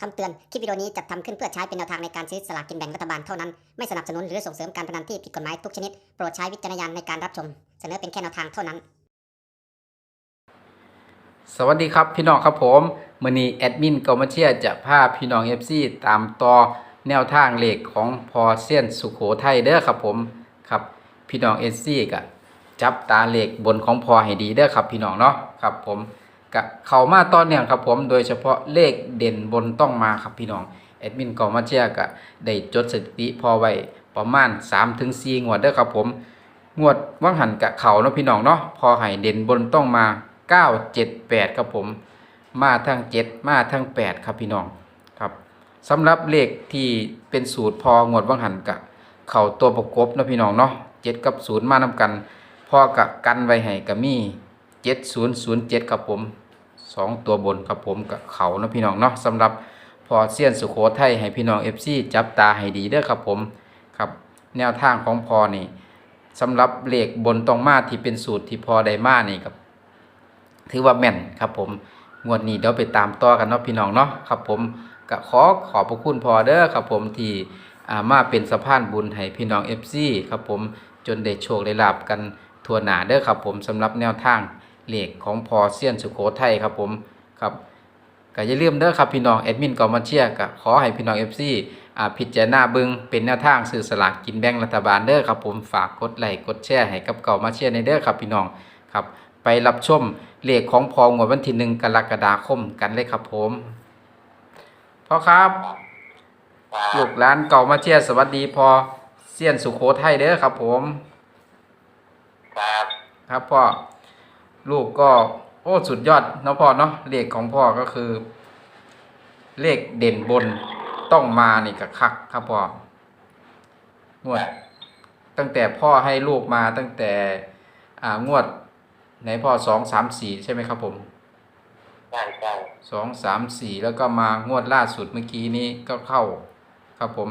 คำเตือน คลิปวิดีโอนี้จัดทำขึ้นเพื่อใช้เป็นแนวทางในการซื้อสลากกินแบ่งรัฐบาลเท่านั้น ไม่สนับสนุนหรือส่งเสริมการพนันที่ผิดกฎหมายทุกชนิด โปรดใช้วิจารณญาณในการรับชม เสนอเป็นแค่แนวทางเท่านั้น สวัสดีครับพี่น้องครับผมมือนี้แอดมินกอมาเชียจะพาพี่น้อง FC ตามต่อแนวทางเลขของพอเซียนสุขโขทัยเด้อครับผมครับพี่น้อง FC ก็จับตาเลขบนของพอให้ดีเด้อครับพี่น้องเนาะครับผม ก็เขามาตอนเนื่องครับผมโดยเฉพาะเลขเด่นบนต้องมาครับพี่น้องแอดมินกอมาเชียก็ได้จดสถิติพอไว้ประมาณ3-4งงวดเด้อครับผม งวดว่างหันกะเขาเนาะพี่น้องเนาะพอให้เด่นบนต้องมา 9 7 8 ครับผม มาทั้ง 7 มาทั้ง 8 ครับพี่น้องครับสำหรับเลขที่เป็นสูตรพองวดว่างหันกะเขาตัวประกบเนาะพี่น้องเนาะ7กับ 0 มานำกันพอกะกันไว้ให้กะมี 7007ครับผม2ตัวบนครับผมกับเขาเนาะพี่น้องเนาะสำหรับพอเซียนสุโขทัยให้พี่น้อง FC จับตาให้ดีเด้อครับผมครับแนวทางของพอนี่สำหรับเลขบนตรงมาที่เป็นสูตรที่พอได้มานี่ครับถือว่าแม่นครับผมงวดนี้เดี๋ยวไปตามต่อกันเนาะพี่น้องเนาะครับผมก็ขอขอบพระคุณพอเด้อครับผมที่อามาเป็นสะพานบุญให้พี่น้อง FC ครับผมจนได้โชคได้ลาบกันทั่วหน้าเด้อครับผมสำหรับแนวทาง เลขของพอเซียนสุโขทัยครับผมครับก็อย่าลืมเด้อครับพี่น้องแอดมินกอมาเชียร์ก็ขอให้พี่น้อง FC อ่าพิจารณาเบิงเป็นแนวทางสื่อสลากกินแบ่งรัฐบาลเด้อครับผมฝากกดไลค์กดแชร์ให้กับเก่ามาเชียร์ในเด้อครับพี่น้องครับ ไปรับชมเลขของพองวดวันที่หนึ่งกรกฎาคมกันเลยครับผมพ่อครับลูกหลานเก่ามาเชียร์สวัสดีพอเซียนสุโขทัยเด้อครับผม ครับครับพ่อ ลูกก็โอ้สุดยอดเนาะพ่อเนาะเลขของพ่อก็คือ เลขเด่นบนต้องมานี่กับคักครับพ่องวด ตั้งแต่พ่อให้ลูกมาตั้งแต่ อ่างวดไหนพ่อสองสามสี่ใช่ไหมครับผมใช่ใช่สองสามสี่แล้วก็มางวดล่าสุดเมื่อกี้นี้ก็เข้าครับผม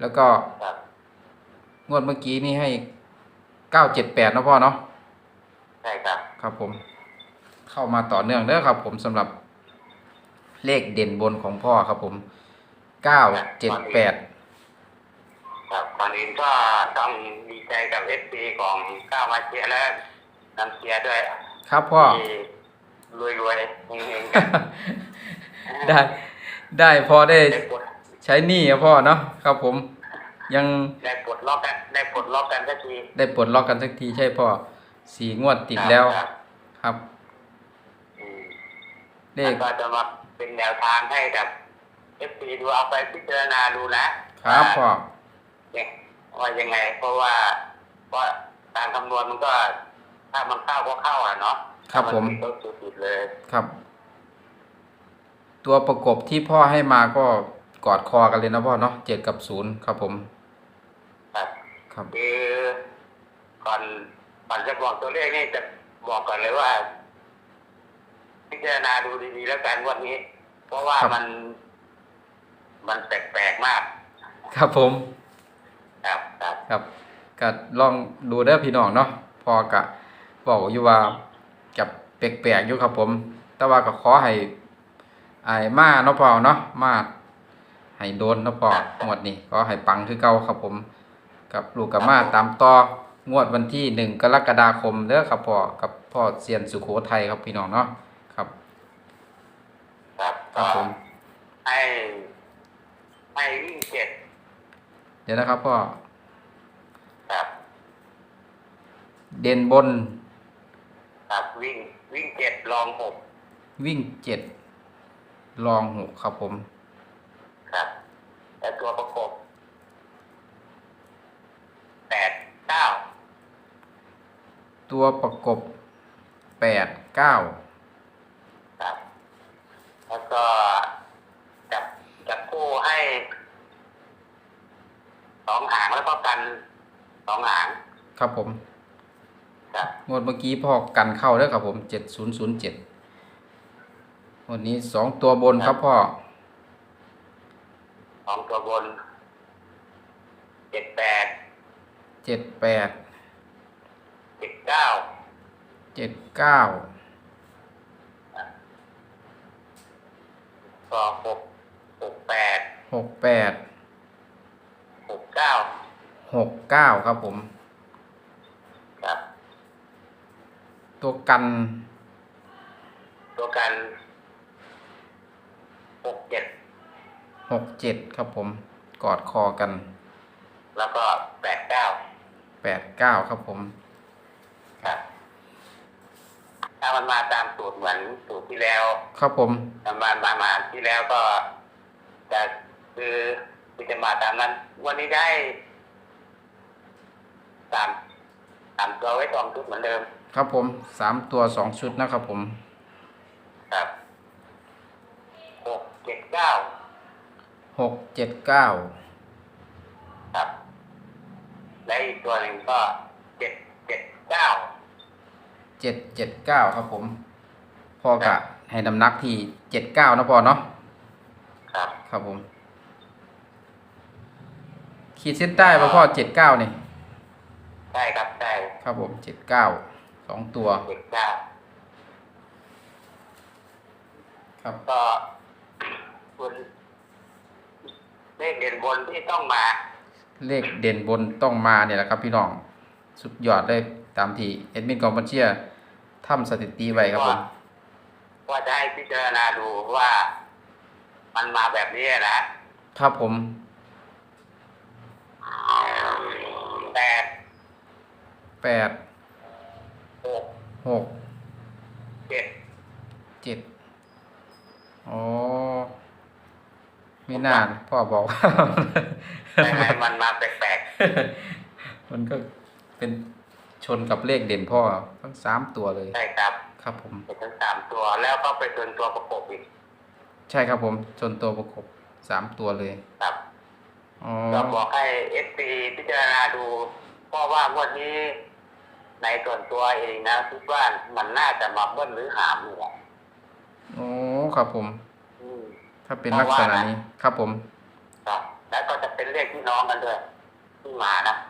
แล้วก็ครับงวดเมื่อกี้นี้ให้เก้าเจ็ดแปดนาะพ่อเนาะใช่ครับ ครับผมเข้ามาต่อเนื่องเด้อครับ ผมสำหรับเลขเด่นบนของพ่อครับผมเก้าเจ็ดแปดครับก่อนอื่นก็ต้องดีใจกับเอฟซีของก้าวมาเชียร์และนำเชียร์ด้วย ครับพ่อที่รวยรวยๆเฮงๆกันได้ ได้พอได้ได้ปลดใช้หนี้อะพ่อเนาะครับผม ยังได้ปลดล็อกกันได้ปลดล็อกกันสักทีได้ปลดล็อกกันสักทีใช่พ่อ สี่งวดติดแล้วครับครับอืมเลแล้วขก็จะมาเป็นแนวทางให้กับเอฟซีดูเอาไปพิจารณาดูนะครับพ่อเนี่ยว่ายังไง เพราะว่าเพราะการคำนวณมันก็ ถ้ามันเข้าก็เข้าอะเนาะครับผมนก็สุดๆเลย ครับ ตัวประกบที่พ่อให้มาก็กอดคอกันเลยนะพ่อเนาะเจ็ดกับศูนย์ครับผม ครับ ครับ คือก่อน ก่อนจะบอกตัวเลขนี่จะบอกก่อนเลยว่า พิจารณาดูดีๆแล้วกันงวันนี้ เพราะว่าครับ มัน มันแปลกๆมากครับผม ครับครับ ครับก็ลองดูเด้อพี่น้องเนาะพอกะบอกอยู่ว่ากับแปลกๆอยู่ครับผม แต่ว่าก็ขอให้ไอ้มาเนาะพ่อเนาะมาให้โดนเนาะพ่อครับงวดนี้ก็ให้ปังคือเก่าครับผม กับลูกกับมาตามต่อ งวดวันที่หนึ่งกรกฎาคมเด้อครับพ่อกับพ่อเซียนสุโขทัยครับพี่น้องเนาะครับ ครับครับผม ให้ให้วิ่งเจ็ดเดี๋ยวนะครับพ่อครับเด่นบนครับวิ่งวิ่งเจ็ดลองหกวิ่งเจ็ดลองหกครับผม ครับ และตัวประกบแปดเก้า ตัวประกบแปดเก้าครับ แล้วก็จับจับคู่ให้สองหางแล้วก็กันสองหางครับผมครับงวดเมื่อกี้พ่อกันเข้าแล้วครับผมเจ็ดศูนย์ศูนย์เจ็ดวันนี้สองตัวบนครับพ่อสองตัวบนเจ็ดแปดเจ็ดแปด เจ็ดเก้าเจ็ดเก้าก็หกหกแปดหกแปดหกเก้าหกเก้าครับผม ครับ ตัวกัน ตัวกันหกเจ็ดหกเจ็ดครับผม กอดคอกัน แล้วก็แปดเก้าแปดเก้าครับผม ครับ ถ้า มันมาตามสูตรเหมือนสูตรที่แล้วครับผมประมาณประมาณที่แล้วก็จะคือที่จะมาตามนั้น วันนี้ได้สามสามตัวไว้สองชุดเหมือนเดิม ครับผมสามตัวสองชุดนะครับผม ครับหกเจ็ดเก้าหกเจ็ดเก้าครับ และอีกตัวหนึ่งก็เจ็ดเจ็ดเก้า เจ็ดเจ็ดเก้าครับผมพ่อกะให้น้ำหนักที่เจ็ดเก้านะพ่อเนาะครับครับผม ขีดเส้นใต้มาพ่อเจ็ดเก้านี่ใช่ครับใช่ครับผมเจ็ดเก้าสองตัว เจ็ดเก้าครับ ก็คุณเลขเด่นบนที่ต้องมา เลขเด่นบนต้องมาเนี่ยแหละครับพี่น้อง สุดยอดเลยตามที่เอ็ดมินกองบัญเชีย ทำสถิติไว้ครับผมว่าจะให้พิจารณาดูว่า มันมาแบบนี้นะครับผม แปดแปดหกหกเจ็ดเจ็ดอ๋อไม่น่าพ่อบอกทำไมมันมาแปลกมันก็เป็น ชนกับเลขเด่นพ่อทั้งสามตัวเลยๆใช่ครับครับผม เป็นทั้งสามตัวแล้วก็ไปจนตัวประกบอีกใช่ครับผม ชนตัวประกบสามตัวเลยครับอ๋อก็บอกให้เอสซีพิจารณาดู เพราะว่างวันนี้ในส่วนตัวเองนะคิดว่ามันน่าจะมาเบิ้ลหรือหามนี่แหละโอ้ครับผม อืม ถ้าเป็นลักษณะนี้ครับผม ครับ แล้วก็จะเป็นเลขที่น้องกันด้วยที่มานะอืม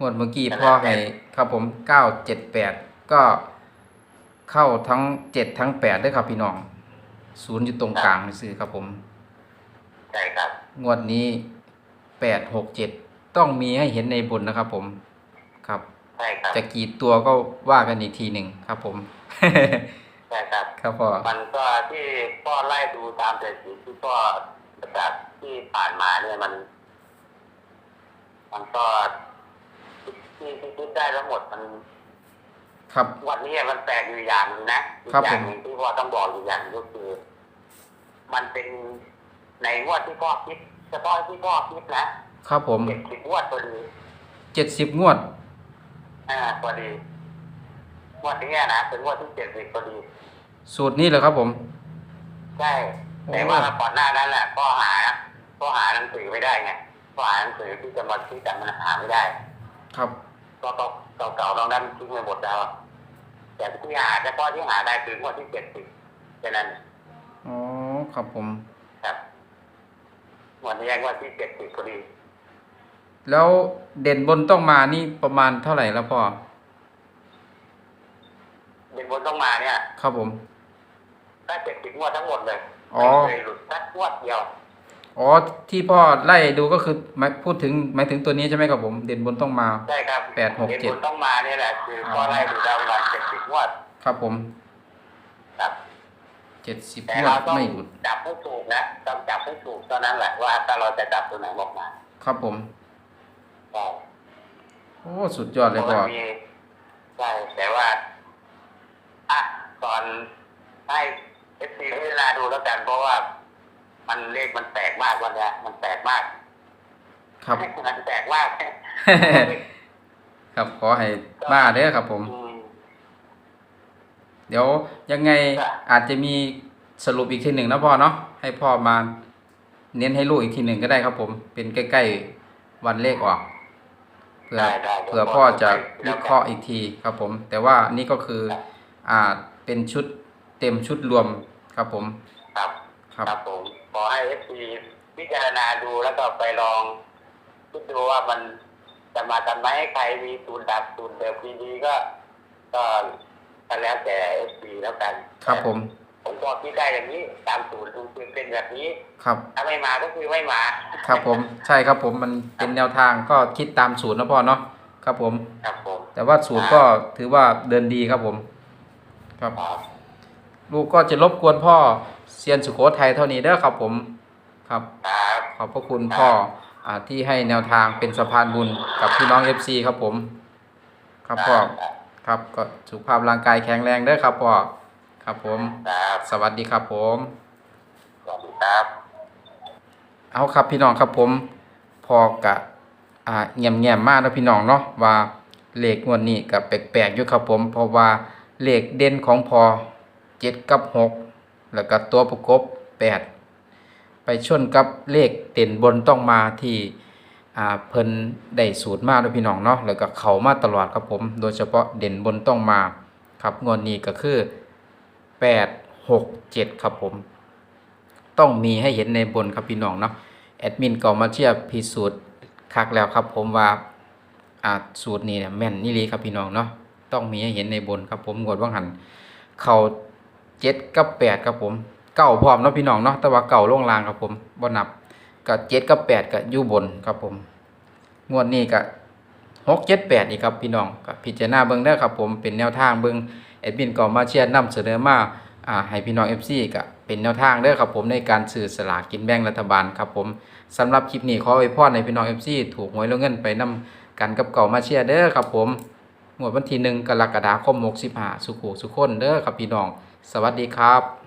งวดเมื่อกี้พ่อให้ครับผมเก้าเจ็ดแปดก็เข้าทั้งเจ็ดทั้งแปดด้วยครับพี่น้องศูนย์อยู่ตรงกลางซื้อครับผมใช่ครับ งวดนี้แปดหกเจ็ดต้องมีให้เห็นในบนนะครับผมครับใช่ครับจะกี่ตัวก็ว่ากันอีกทีหนึ่งครับผมใช่ครับ ครับพ่อมันก็ที่พ่อไล่ดูตามสถิติที่พ่อประกาศที่ผ่านมาเนี่ยมัน มันก็ ที่ที่คิดได้ทั้งหมดมันครับ วันนี้มันแปลกอยู่อย่างหนึงนะอีกครับอย่าผงม หนึ่งที่พ่อต้องบอกอยู่อย่างหนึ่งก็คือ มันเป็นในงวดที่พ่อคิดเฉพาะที่พ่อคิดนะครับผมเจ็ดสิบงวดพอดีเจ็ดสิบงวด อ่าพอดีงวดนี้นะเป็นงวดที่เจ็ดสิบพอดี สูตรนี้เหรอครับผม ใช่โอ้แต่ว่าก่อนหน้านั้นแหละพ่อหาพ่อหาหนังสือไม่ได้ไงพ่อหาหนังสือที่จะมาที่จะมันหาไม่ได้ ครับ ก็ก็เก่าๆตรงนั้นทิ้งไปหมดแล้ว แต่ที่หาเฉพาะที่หาได้คืองวดที่เจ็ดสิบแค่นั้นอ๋อครับผม ครับวันนี้งวดที่เจ็ดสิบพอดี แล้วเด่นบนต้องมานี่ประมาณเท่าไหร่แล้วพ่อเป็นบนต้องมาเนี่ย ครับผม ได้เจ็ดสิบงวดทั้งหมดเลยอ๋อไม่เคยหลุดสักงวดเดียว อ๋อที่พ่อไล่ดูก็คือหมายพูดถึงหมายถึงตัวนี้ใช่ไหมครับผม เด่นบนต้องมา ใช่ครับแปดหกเจ็ด นบนต้องมาเนี่ยแหละคือพ่อไล่ดูดาวประมาณเจ็ดสิบงวดครับผมครับ เจ็ดสิบแต่งวเราดต้องไม่หลุดจับให้ถูกนะต้องจับให้ถูกเท่านั้นแหละว่าถ้าเราจะจับตัวไหนออกมาครับผม ใช่โอ้สุดยอดเลยพ่อมีใช่แต่ว่าอะก่อนให้เอฟซีพิจารณาดูแล้วกันเพราะว่า มันเลขมันแตกมากวันเนี้ยมันแตกมากครับ มันแตกมากครับขอให้มาเด้อครับผมอืมเดี๋ยวยังไงครับอาจจะมีสรุปอีกทีหนึ่งนะพ่อเนาะให้พ่อมาเน้นให้ลูกอีกทีหนึ่งก็ได้ครับผม เป็นใกล้ๆวันเลขออกเพื่อได้ได้ดี๋ยวเพื่อพ่อจะวิเคราะห์อีกทีครับผม แต่ว่านี่ก็คือครับอ่าเป็นชุดเต็มชุดรวมครับผม ครับ ครับครับผม ขอให้เอฟซีพิจารณาดูแล้วก็ไปลองคิดดูว่ามันจะมากันไหมใครมีศูนย์ดับศูนย์เดิมดีๆก็ ก็ก็แล้วแต่เอฟซีแล้วกัน ครับผมแผมบอกที่ได้อย่างนี้ตามสูตรดูคือเป็นแบบนี้ ครับ ถ้าไม่มาก็คือไม่มา ครับผม ใช่ครับผมมันเป็นแนวทางก็คิดตามสูตรนะพ่อเนาะ ครับผม ครับผม แต่ว่าสูตรก็ถือว่าเดินดีครับผม ครับครับ ลูกก็จะรบกวนพ่อเซียนสุโขทัยเท่านี้เด้อครับผมครับ ครับขอบพระคุณพ่ออาที่ให้แนวทางเป็นสะพานบุญกับพี่น้อง FC ครับผม ครับพ่อครับก็สุขภาพร่างกายแข็งแรงเด้อครับพ่อครับผม ครับสวัสดีครับผม สวัสดีครับ เอาครับพี่น้องครับผมพอกะอ่าเงียบเงียบๆมากนะพี่น้องเนาะว่าเลขงวดนี้กับแปลกๆอยู่ครับผม เพราะว่าเลขเด่นของพอ เจ็ดกับหกแล้วก็ตัวประกบแปดไปชนกับเลขเด่นบนต้องมาที่เพิ่นได้สูตรมากนะพี่น้องเนาะแล้วก็เขามาตลอดครับผม โดยเฉพาะเด่นบนต้องมาครับงวดนี้ก็คือแปดหกเจ็ดครับผม ต้องมีให้เห็นในบนครับพี่น้องเนาะแอดมินก็มาเชียร์พิสูจน์คักแล้วครับผมว่าอาสูตรนี้เนี่ยแม่นนี่เลีครับพี่น้องเนาะต้องมีให้เห็นในบนครับผมงวดว่างหันเขา เจ็ดกับแปดครับผมเก่าพร้อมเนาะพี่น้องเนาะแต่ว่าเก่าล่วงลางครับผมบ่นับกับเจ็ดกับแปดกับอยู่บนครับผม งวดนี้ก็หกเจ็ดแปดอีกครับพี่น้องกับพิจารณาเบิ้งเด้อครับผมเป็นแนวทางเบิ้งแอดมินก็มาเชียร์นำเสนอมาอ่าให้พี่น้อง FC ก็เป็นแนวทางเด้อครับผมในการสื่อสลากกินแบ่งรัฐบาลครับผมสำหรับคลิปนี้ขอไว้พรในพี่น้อง FC ถูกหวยลงเงินไปนำกันกับเก่ามาเชียร์เด้อครับผมงวดวันที่1กรกฎาคม65สุขุสุขคนเด้อครับพี่น้อง สวัสดีครับ